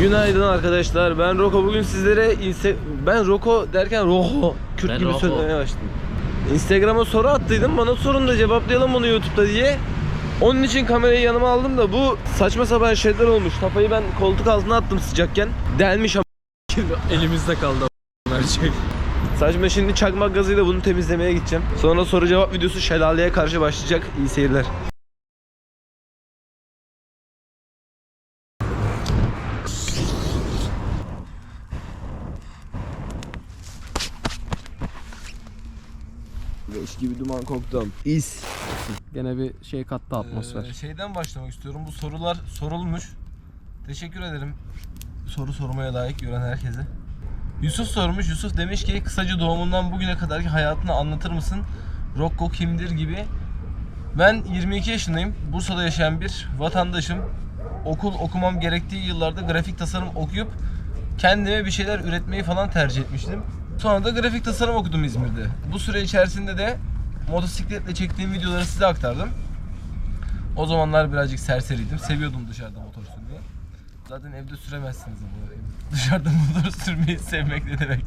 Günaydın arkadaşlar. Ben Roko. Bugün sizlere inse ben Roko derken Roho Kürt Ben gibi Roko. söylemeye başladım. Instagram'a soru attıydım. Bana sorun da cevaplayalım bunu YouTube'da diye. Onun için kamerayı yanıma aldım da bu saçma sapan şeyler olmuş. Kafayı ben koltuk altına attım sıcakken. Delmiş ama. Elimizde kaldı her şey. Saçma şimdi çakmak gazıyla bunu temizlemeye gideceğim. Sonra soru cevap videosu şelaleye karşı başlayacak. İyi seyirler. Leş gibi duman koktum. İz. Gene bir şey kattı atmosfer. Ee, şeyden başlamak istiyorum. Bu sorular sorulmuş. Teşekkür ederim. Soru sormaya layık gören herkese. Yusuf sormuş. Yusuf demiş ki kısaca doğumundan bugüne kadarki hayatını anlatır mısın? Rocco kimdir gibi. Ben 22 yaşındayım. Bursa'da yaşayan bir vatandaşım. Okul okumam gerektiği yıllarda grafik tasarım okuyup kendime bir şeyler üretmeyi falan tercih etmiştim. Sonra da grafik tasarım okudum İzmir'de. Bu süre içerisinde de motosikletle çektiğim videoları size aktardım. O zamanlar birazcık serseriydim. Seviyordum dışarıda motor sürmeyi. Zaten evde süremezsiniz ama. Dışarıda motor sürmeyi sevmek ne demek?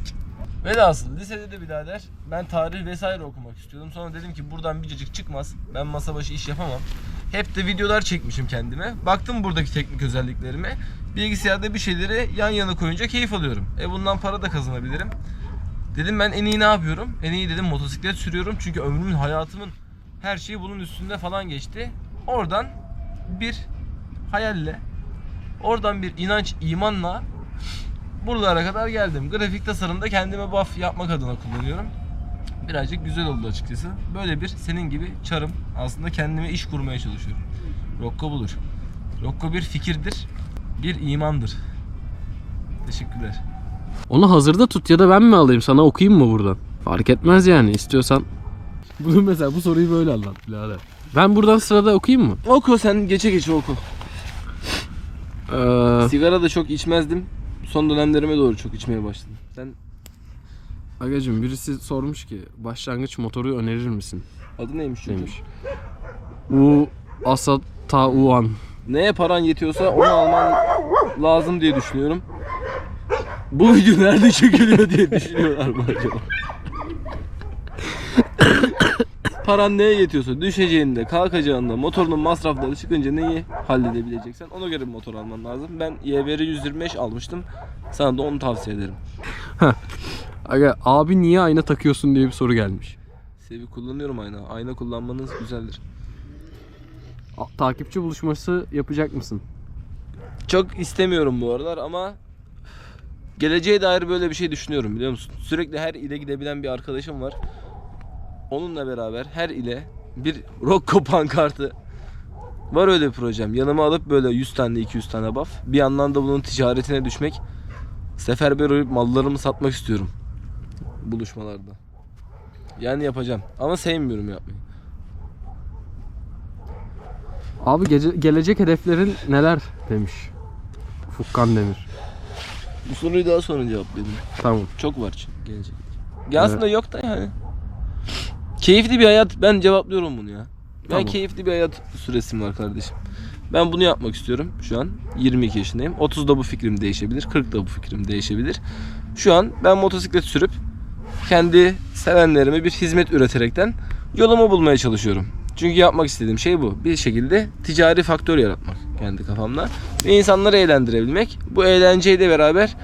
Velhasıl lisede de birader ben tarih vesaire okumak istiyordum. Sonra dedim ki buradan bir cacık çıkmaz. Ben masa başı iş yapamam. Hep de videolar çekmişim kendime. Baktım buradaki teknik özelliklerime. Bilgisayarda bir şeyleri yan yana koyunca keyif alıyorum. E bundan para da kazanabilirim. Dedim ben en iyi ne yapıyorum? En iyi dedim motosiklet sürüyorum. Çünkü ömrümün, hayatımın her şeyi bunun üstünde falan geçti. Oradan bir hayalle, oradan bir inanç, imanla buralara kadar geldim. Grafik tasarımda kendime buff yapmak adına kullanıyorum. Birazcık güzel oldu açıkçası. Böyle bir senin gibi çarım. Aslında kendime iş kurmaya çalışıyorum. Rocco budur. Rocco bir fikirdir, bir imandır. Teşekkürler. Onu hazırda tut ya da ben mi alayım sana okuyayım mı buradan? Fark etmez yani istiyorsan. Bunu mesela bu soruyu böyle anlat birader. Ben buradan sırada okuyayım mı? Oku sen geçe geçe oku. Ee, Sigara da çok içmezdim. Son dönemlerime doğru çok içmeye başladım. Sen Agacım birisi sormuş ki başlangıç motoru önerir misin? adı neymiş çocuğun? Demiş. U Asat Tauan. Neye paran yetiyorsa onu alman lazım diye düşünüyorum. Bu video nerede çekiliyor diye düşünüyorlar mı acaba? Paran neye yetiyorsa düşeceğinde, kalkacağında, motorunun masrafları çıkınca neyi halledebileceksen ona göre bir motor alman lazım. Ben YBR 125 almıştım. Sana da onu tavsiye ederim. Aga abi niye ayna takıyorsun diye bir soru gelmiş. Sevi kullanıyorum ayna. Ayna kullanmanız güzeldir. A- takipçi buluşması yapacak mısın? Çok istemiyorum bu aralar ama geleceğe dair böyle bir şey düşünüyorum biliyor musun? Sürekli her ile gidebilen bir arkadaşım var. Onunla beraber her ile bir Rocco pankartı var öyle bir projem. Yanıma alıp böyle 100 tane 200 tane buff. Bir yandan da bunun ticaretine düşmek. Seferber olup mallarımı satmak istiyorum. Buluşmalarda. Yani yapacağım. Ama sevmiyorum yapmayı. Abi gece, gelecek hedeflerin neler demiş. Furkan Demir. Bu soruyu daha sonra cevaplayalım. Tamam. Çok var çünkü gelecek. Ya aslında yok da yani. Keyifli bir hayat. Ben cevaplıyorum bunu ya. Ben Tamam. keyifli bir hayat süresim var kardeşim. Ben bunu yapmak istiyorum şu an. 22 yaşındayım. 30'da bu fikrim değişebilir. 40'da bu fikrim değişebilir. Şu an ben motosiklet sürüp kendi sevenlerime bir hizmet üreterekten yolumu bulmaya çalışıyorum. Çünkü yapmak istediğim şey bu. Bir şekilde ticari faktör yaratmak kendi kafamda. Ve insanları eğlendirebilmek. Bu eğlenceyle beraber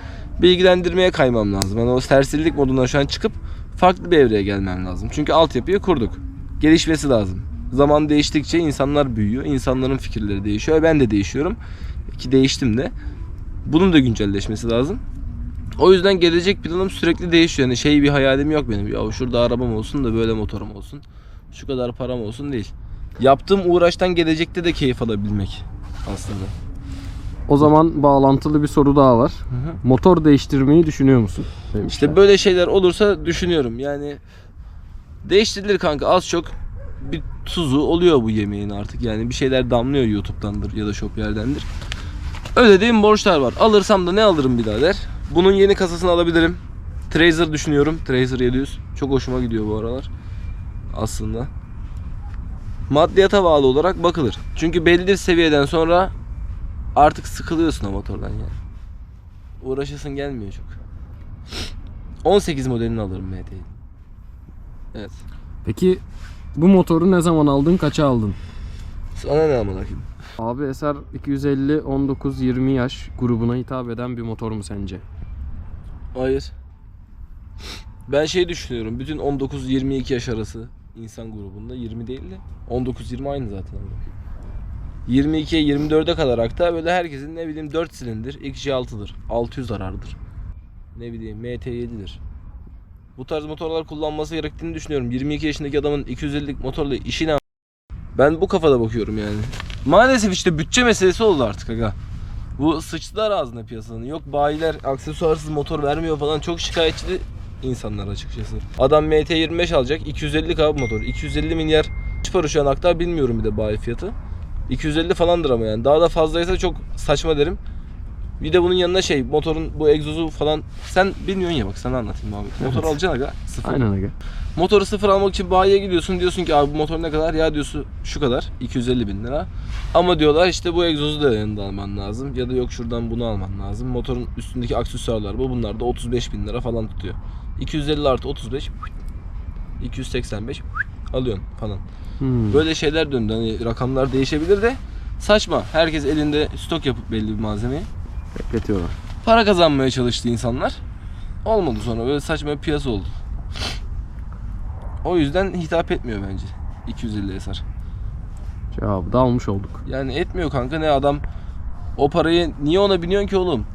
bilgilendirmeye kaymam lazım. Yani o serserilik modundan şu an çıkıp farklı bir evreye gelmem lazım. Çünkü altyapıyı kurduk. Gelişmesi lazım. Zaman değiştikçe insanlar büyüyor. insanların fikirleri değişiyor. Ben de değişiyorum. Ki değiştim de. Bunun da güncelleşmesi lazım. O yüzden gelecek planım sürekli değişiyor. Yani şey bir hayalim yok benim. Ya şurada arabam olsun da böyle motorum olsun. Şu kadar param olsun değil. Yaptığım uğraştan gelecekte de keyif alabilmek aslında. O zaman bağlantılı bir soru daha var. Motor değiştirmeyi düşünüyor musun? Demiş. İşte böyle şeyler olursa düşünüyorum. Yani değiştirilir kanka az çok bir tuzu oluyor bu yemeğin artık. Yani bir şeyler damlıyor YouTube'dandır ya da Shopier'dendir. Ödediğim borçlar var. Alırsam da ne alırım birader? Bunun yeni kasasını alabilirim. Tracer düşünüyorum. Tracer 700. Çok hoşuma gidiyor bu aralar. Aslında. Maddiyata bağlı olarak bakılır. Çünkü belli bir seviyeden sonra artık sıkılıyorsun o motordan yani. Uğraşasın gelmiyor çok. 18 modelini alırım MT'yi. Evet. Peki bu motoru ne zaman aldın, kaça aldın? Sana ne amına koyayım? Abi Eser 250 19-20 yaş grubuna hitap eden bir motor mu sence? Hayır. Ben şey düşünüyorum. Bütün 19-22 yaş arası insan grubunda 20 değil de 19-20 aynı zaten. 22'ye 24'e kadar hatta böyle herkesin ne bileyim 4 silindir XJ6'dır. 600 arardır. Ne bileyim MT7'dir. Bu tarz motorlar kullanması gerektiğini düşünüyorum. 22 yaşındaki adamın 250'lik motorla işi ne? Ben bu kafada bakıyorum yani. Maalesef işte bütçe meselesi oldu artık aga. Bu sıçtılar ağzına piyasanın. Yok bayiler aksesuarsız motor vermiyor falan çok şikayetçi insanlar açıkçası. Adam MT25 alacak 250 abi motor. 250 milyar para şu an hatta bilmiyorum bir de bayi fiyatı. 250 falandır ama yani. Daha da fazlaysa çok saçma derim. Bir de bunun yanına şey motorun bu egzozu falan sen bilmiyorsun ya bak sana anlatayım abi. Motor Evet. alacaksın aga. Sıfır. Aynen aga. Motoru sıfır almak için bayiye gidiyorsun diyorsun ki abi bu motor ne kadar? Ya diyorsun şu kadar 250 bin lira. Ama diyorlar işte bu egzozu da yanında alman lazım. Ya da yok şuradan bunu alman lazım. Motorun üstündeki aksesuarlar bu. Bunlar da 35 bin lira falan tutuyor. 250 artı 35 285 alıyorsun falan. Hmm. Böyle şeyler döndü. Hani rakamlar değişebilir de saçma. Herkes elinde stok yapıp belli bir malzemeyi Bekletiyorlar. para kazanmaya çalıştı insanlar. Olmadı sonra böyle saçma bir piyasa oldu. O yüzden hitap etmiyor bence 250 eser. Cevabı da almış olduk. Yani etmiyor kanka ne adam o parayı niye ona biniyorsun ki oğlum?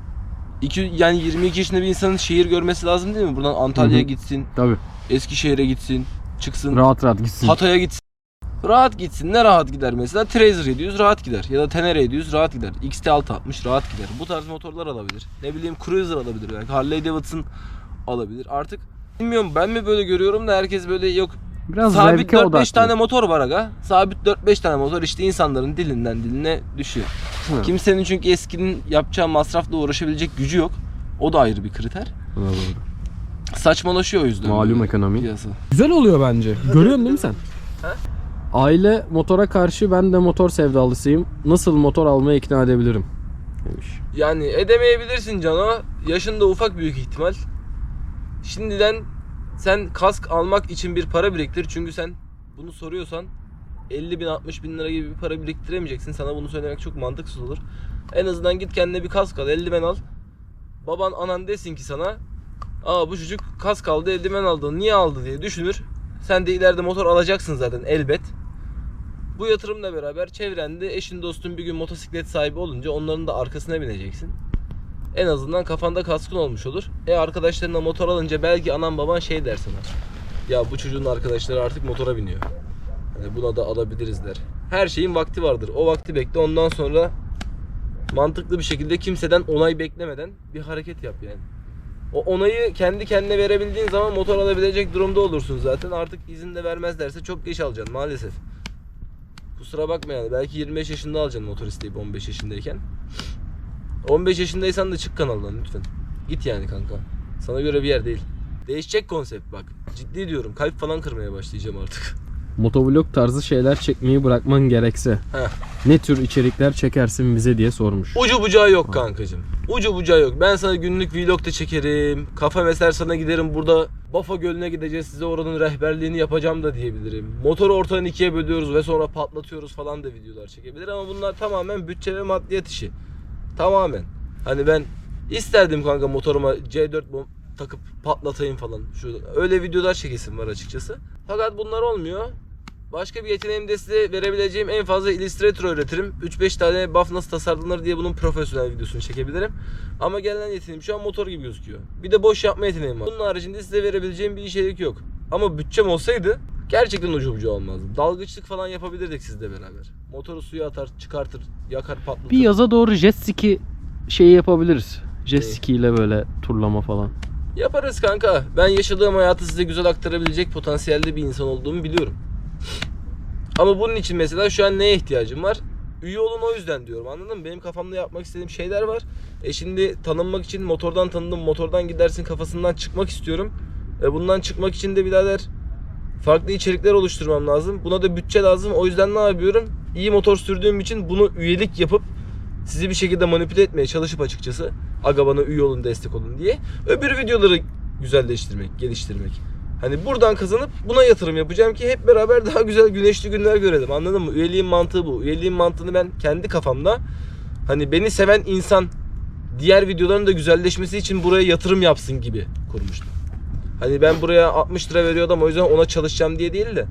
İki, yani 22 yaşında bir insanın şehir görmesi lazım değil mi? Buradan Antalya'ya Hı hı. gitsin, Tabii. Eskişehir'e gitsin, çıksın, Rahat rahat gitsin. Hatay'a gitsin. Rahat gitsin. Ne rahat gider mesela? Trazer 700 rahat gider. Ya da Tenere 700 rahat gider. XT660 rahat gider. Bu tarz motorlar alabilir. Ne bileyim Cruiser alabilir belki. Harley Davidson alabilir. Artık bilmiyorum ben mi böyle görüyorum da herkes böyle yok Biraz sabit zevke 4-5 odaklı. tane motor var aga. Sabit 4-5 tane motor işte insanların dilinden diline düşüyor. Hı. Kimsenin çünkü eskinin yapacağı masrafla uğraşabilecek gücü yok. O da ayrı bir kriter. Doğru, doğru. Saçmalaşıyor o yüzden. Malum ekonomi. Piyasa. Güzel oluyor bence. Görüyorsun değil mi sen? Ha? Aile motora karşı ben de motor sevdalısıyım. Nasıl motor almaya ikna edebilirim? Demiş. Yani edemeyebilirsin Cano. Yaşın da ufak büyük ihtimal. Şimdiden sen kask almak için bir para biriktir. Çünkü sen bunu soruyorsan 50 bin 60 bin lira gibi bir para biriktiremeyeceksin. Sana bunu söylemek çok mantıksız olur. En azından git kendine bir kask al, eldiven al. Baban anan desin ki sana Aa bu çocuk kask aldı, eldiven aldı. Niye aldı diye düşünür. Sen de ileride motor alacaksın zaten elbet. Bu yatırımla beraber çevrende eşin dostun bir gün motosiklet sahibi olunca onların da arkasına bineceksin. En azından kafanda kaskın olmuş olur. E arkadaşlarına motor alınca belki anan baban şey der sana. Ya bu çocuğun arkadaşları artık motora biniyor. Hani buna da alabiliriz der. Her şeyin vakti vardır. O vakti bekle ondan sonra mantıklı bir şekilde kimseden onay beklemeden bir hareket yap yani. O onayı kendi kendine verebildiğin zaman motor alabilecek durumda olursun zaten. Artık izin de vermezlerse çok geç alacaksın maalesef. Kusura bakma yani. Belki 25 yaşında alacaksın motor isteyip 15 yaşındayken. 15 yaşındaysan da çık kanaldan lütfen. Git yani kanka. Sana göre bir yer değil. Değişecek konsept bak. Ciddi diyorum. Kalp falan kırmaya başlayacağım artık. Motovlog tarzı şeyler çekmeyi bırakman gerekse Heh. ne tür içerikler çekersin bize diye sormuş. Ucu bucağı yok kankacım. Ucu bucağı yok. Ben sana günlük vlog da çekerim. Kafa meser sana giderim burada Bafa Gölü'ne gideceğiz. Size oranın rehberliğini yapacağım da diyebilirim. Motoru ortadan ikiye bölüyoruz ve sonra patlatıyoruz falan da videolar çekebilir ama bunlar tamamen bütçe ve maddiyat işi. Tamamen. Hani ben isterdim kanka motoruma C4 bom- takıp patlatayım falan. Şu öyle videolar çekesim var açıkçası. Fakat bunlar olmuyor. Başka bir yeteneğim de size verebileceğim en fazla Illustrator öğretirim. 3-5 tane buff nasıl tasarlanır diye bunun profesyonel videosunu çekebilirim. Ama gelen yeteneğim şu an motor gibi gözüküyor. Bir de boş yapma yeteneğim var. Bunun haricinde size verebileceğim bir içerik yok. Ama bütçem olsaydı gerçekten ucu bucu olmazdı. Dalgıçlık falan yapabilirdik sizle beraber. Motoru suya atar, çıkartır, yakar, patlatır. Bir yaza doğru jet ski şeyi yapabiliriz. Jet Neyi? ski ile böyle turlama falan. Yaparız kanka. Ben yaşadığım hayatı size güzel aktarabilecek potansiyelde bir insan olduğumu biliyorum. Ama bunun için mesela şu an neye ihtiyacım var? Üye olun o yüzden diyorum anladın mı? Benim kafamda yapmak istediğim şeyler var. E şimdi tanınmak için motordan tanındım, motordan gidersin kafasından çıkmak istiyorum. E bundan çıkmak için de birader farklı içerikler oluşturmam lazım. Buna da bütçe lazım. O yüzden ne yapıyorum? İyi motor sürdüğüm için bunu üyelik yapıp sizi bir şekilde manipüle etmeye çalışıp açıkçası aga bana üye olun destek olun diye öbür videoları güzelleştirmek, geliştirmek. Hani buradan kazanıp buna yatırım yapacağım ki hep beraber daha güzel güneşli günler görelim. Anladın mı? Üyeliğin mantığı bu. Üyeliğin mantığını ben kendi kafamda hani beni seven insan diğer videoların da güzelleşmesi için buraya yatırım yapsın gibi kurmuştum. Hani ben buraya 60 lira veriyordum o yüzden ona çalışacağım diye değil de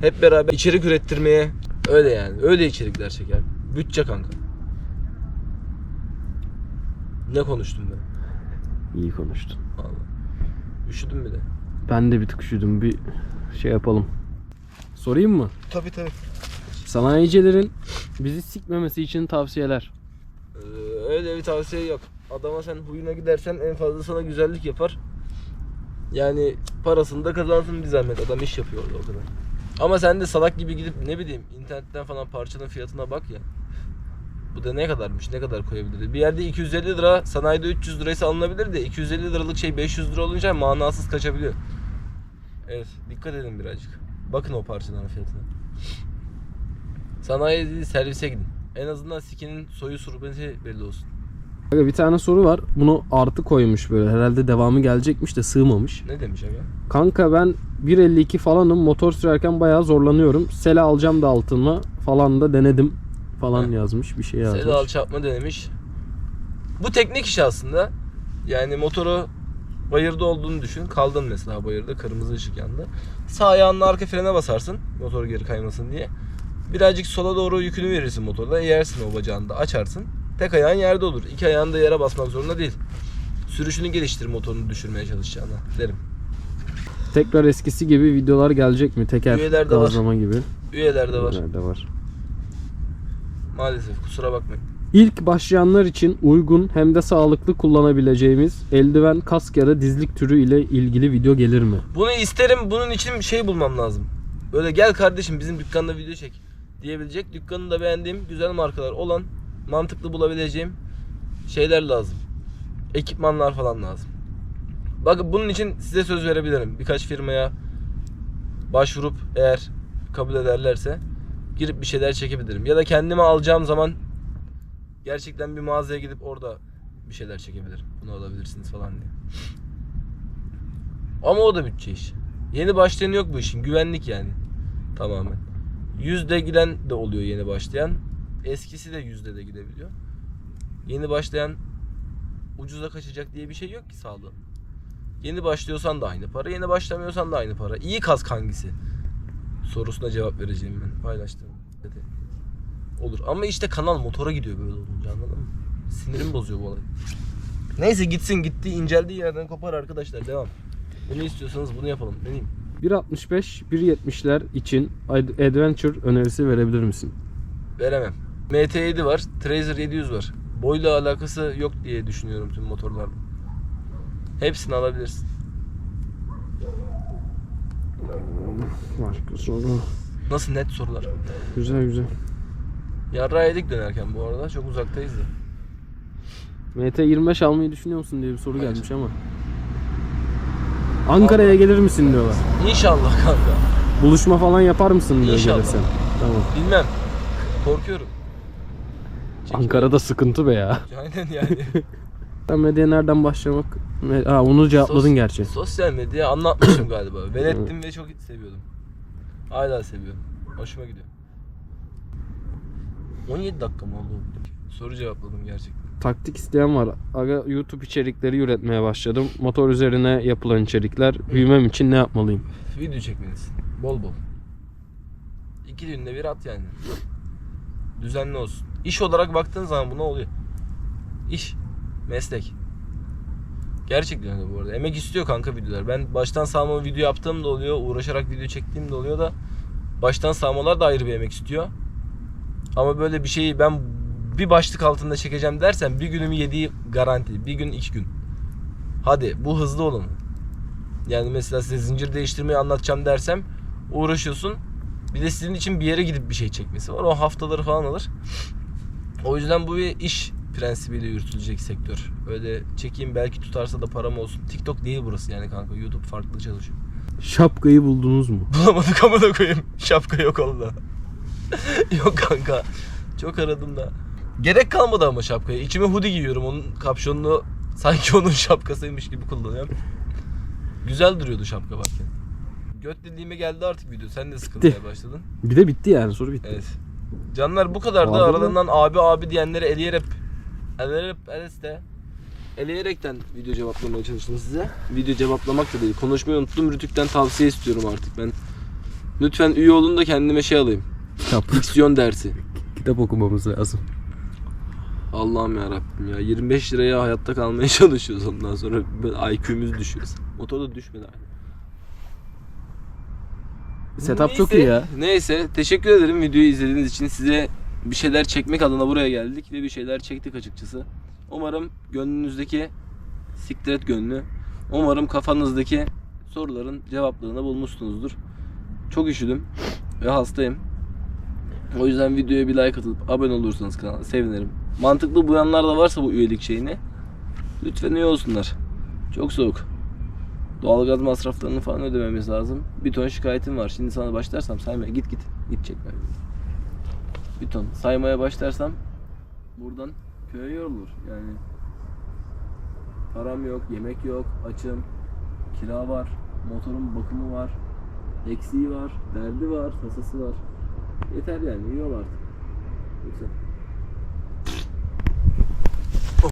hep beraber içerik ürettirmeye öyle yani. Öyle içerikler çeker. Bütçe kanka. Ne konuştum ben? İyi konuştun. Vallahi. Üşüdüm bir de. Ben de bir tık üşüdüm. Bir şey yapalım. Sorayım mı? Tabii tabii. Sanayicilerin bizi sikmemesi için tavsiyeler. Ee, öyle bir tavsiye yok. Adama sen huyuna gidersen en fazla sana güzellik yapar. Yani parasını da kazansın bir zahmet. Adam iş yapıyor orada o kadar. Ama sen de salak gibi gidip ne bileyim internetten falan parçanın fiyatına bak ya. Bu da ne kadarmış? Ne kadar koyabilir? Bir yerde 250 lira, sanayide 300 liraysa alınabilir de 250 liralık şey 500 lira olunca manasız kaçabiliyor. Evet, dikkat edin birazcık. Bakın o parçaların fiyatına. Sanayi değil, servise gidin. En azından sikinin soyu surubeti belli olsun. Aga bir tane soru var. Bunu artı koymuş böyle. Herhalde devamı gelecekmiş de sığmamış. Ne demiş aga? Kanka ben 1.52 falanım. Motor sürerken bayağı zorlanıyorum. Sele alacağım da altıma falan da denedim falan Heh. yazmış. Bir şey yazmış. Sedal çarpma denemiş. Bu teknik iş aslında. Yani motoru bayırda olduğunu düşün. Kaldın mesela bayırda kırmızı ışık yandı. Sağ ayağınla arka frene basarsın motor geri kaymasın diye. Birazcık sola doğru yükünü verirsin motorda. Eğersin o bacağını da açarsın. Tek ayağın yerde olur. İki ayağın da yere basmak zorunda değil. Sürüşünü geliştir motorunu düşürmeye çalışacağına derim. Tekrar eskisi gibi videolar gelecek mi? Teker Üyelerde var. gazlama gibi. Üyelerde var. Üyelerde var. Maalesef kusura bakmayın. İlk başlayanlar için uygun hem de sağlıklı kullanabileceğimiz eldiven, kask ya da dizlik türü ile ilgili video gelir mi? Bunu isterim. Bunun için bir şey bulmam lazım. Böyle gel kardeşim bizim dükkanda video çek diyebilecek. Dükkanında beğendiğim güzel markalar olan mantıklı bulabileceğim şeyler lazım. Ekipmanlar falan lazım. Bakın bunun için size söz verebilirim. Birkaç firmaya başvurup eğer kabul ederlerse girip bir şeyler çekebilirim. Ya da kendime alacağım zaman gerçekten bir mağazaya gidip orada bir şeyler çekebilirim. Bunu alabilirsiniz falan diye. Ama o da bütçe iş. Yeni başlayan yok bu işin. Güvenlik yani. Tamamen. Yüzde giden de oluyor yeni başlayan. Eskisi de yüzde de gidebiliyor. Yeni başlayan ucuza kaçacak diye bir şey yok ki sağlığın. Yeni başlıyorsan da aynı para, yeni başlamıyorsan da aynı para. İyi kask hangisi? Sorusuna cevap vereceğim ben paylaştığım. Dedi. Olur ama işte kanal motora gidiyor böyle olunca anladın mı? Sinirim bozuyor bu olay. Neyse gitsin gitti inceldiği yerden kopar arkadaşlar devam. Bunu istiyorsanız bunu yapalım. Ne diyeyim? 1.65, 1.70'ler için ad- adventure önerisi verebilir misin? Veremem. MT7 var, Tracer 700 var. Boyla alakası yok diye düşünüyorum tüm motorlarda. Hepsini alabilirsin. Başka soru. Nasıl net sorular. Güzel güzel. Yarrağı yedik dönerken bu arada. Çok uzaktayız da. MT25 almayı düşünüyor musun diye bir soru Hayır. gelmiş ama. Ankara'ya gelir misin diyorlar. İnşallah kanka. Buluşma falan yapar mısın diyor İnşallah. gelirsen. Tamam. Bilmem. Korkuyorum. Çekim- Ankara'da sıkıntı be ya. Aynen yani. Ben medyaya nereden başlamak? Ha, onu cevapladın Sos- gerçi. Sosyal medya anlatmışım galiba. Ben ettim ve çok seviyordum. Hala seviyorum. Hoşuma gidiyor. 17 dakika mı oldu? Soru cevapladım gerçekten. Taktik isteyen var. Aga YouTube içerikleri üretmeye başladım. Motor üzerine yapılan içerikler. Büyümem için ne yapmalıyım? Video çekmelisin. Bol bol. İki günde bir at yani. Düzenli olsun. İş olarak baktığın zaman buna oluyor. İş. Meslek. Gerçekten öyle bu arada. Emek istiyor kanka videolar. Ben baştan sağma video yaptığım da oluyor. Uğraşarak video çektiğim de oluyor da. Baştan sağmalar da ayrı bir emek istiyor. Ama böyle bir şeyi ben bir başlık altında çekeceğim dersen bir günümü yediği garanti. Bir gün iki gün. Hadi bu hızlı olun. Yani mesela size zincir değiştirmeyi anlatacağım dersem uğraşıyorsun. Bir de sizin için bir yere gidip bir şey çekmesi var. O haftaları falan alır. O yüzden bu bir iş prensibiyle yürütülecek sektör. Öyle çekeyim belki tutarsa da param olsun. TikTok değil burası yani kanka. YouTube farklı çalışıyor. Şapkayı buldunuz mu? Bulamadık amına koyayım. Şapka yok oldu. yok kanka. Çok aradım da. Gerek kalmadı ama şapkaya. İçime hoodie giyiyorum. Onun kapşonunu sanki onun şapkasıymış gibi kullanıyorum. Güzel duruyordu şapka varken. Göt dediğime geldi artık video. Sen de sıkılmaya başladın. Bir de bitti yani soru bitti. Evet. Canlar bu kadardı. Abi mi? Aralarından abi abi diyenleri eleyerek eleyerek eleste eleyerekten video cevaplamaya çalıştım size. Video cevaplamak da değil. Konuşmayı unuttum. Rütük'ten tavsiye istiyorum artık ben. Lütfen üye olun da kendime şey alayım. Kitap. Diksiyon dersi. Kitap okumamız lazım. Allah'ım ya Rabbim ya 25 liraya hayatta kalmaya çalışıyoruz ondan sonra IQ'muz düşüyor. Motor da düşmedi Setup çok Neyse, iyi ya. Neyse teşekkür ederim videoyu izlediğiniz için. Size bir şeyler çekmek adına buraya geldik ve bir şeyler çektik açıkçası. Umarım gönlünüzdeki siktir et gönlü. Umarım kafanızdaki soruların cevaplarını bulmuşsunuzdur. Çok üşüdüm ve hastayım. O yüzden videoya bir like atıp abone olursanız kanala sevinirim. Mantıklı bulanlar da varsa bu üyelik şeyini lütfen üye olsunlar. Çok soğuk. Doğalgaz masraflarını falan ödememiz lazım. Bir ton şikayetim var. Şimdi sana başlarsam saymaya git git. Git çekme. Bir ton. Saymaya başlarsam buradan köye yorulur. Yani param yok, yemek yok, açım, kira var, motorun bakımı var, eksiği var, derdi var, tasası var. Yeter yani, iyi ol artık. Yoksa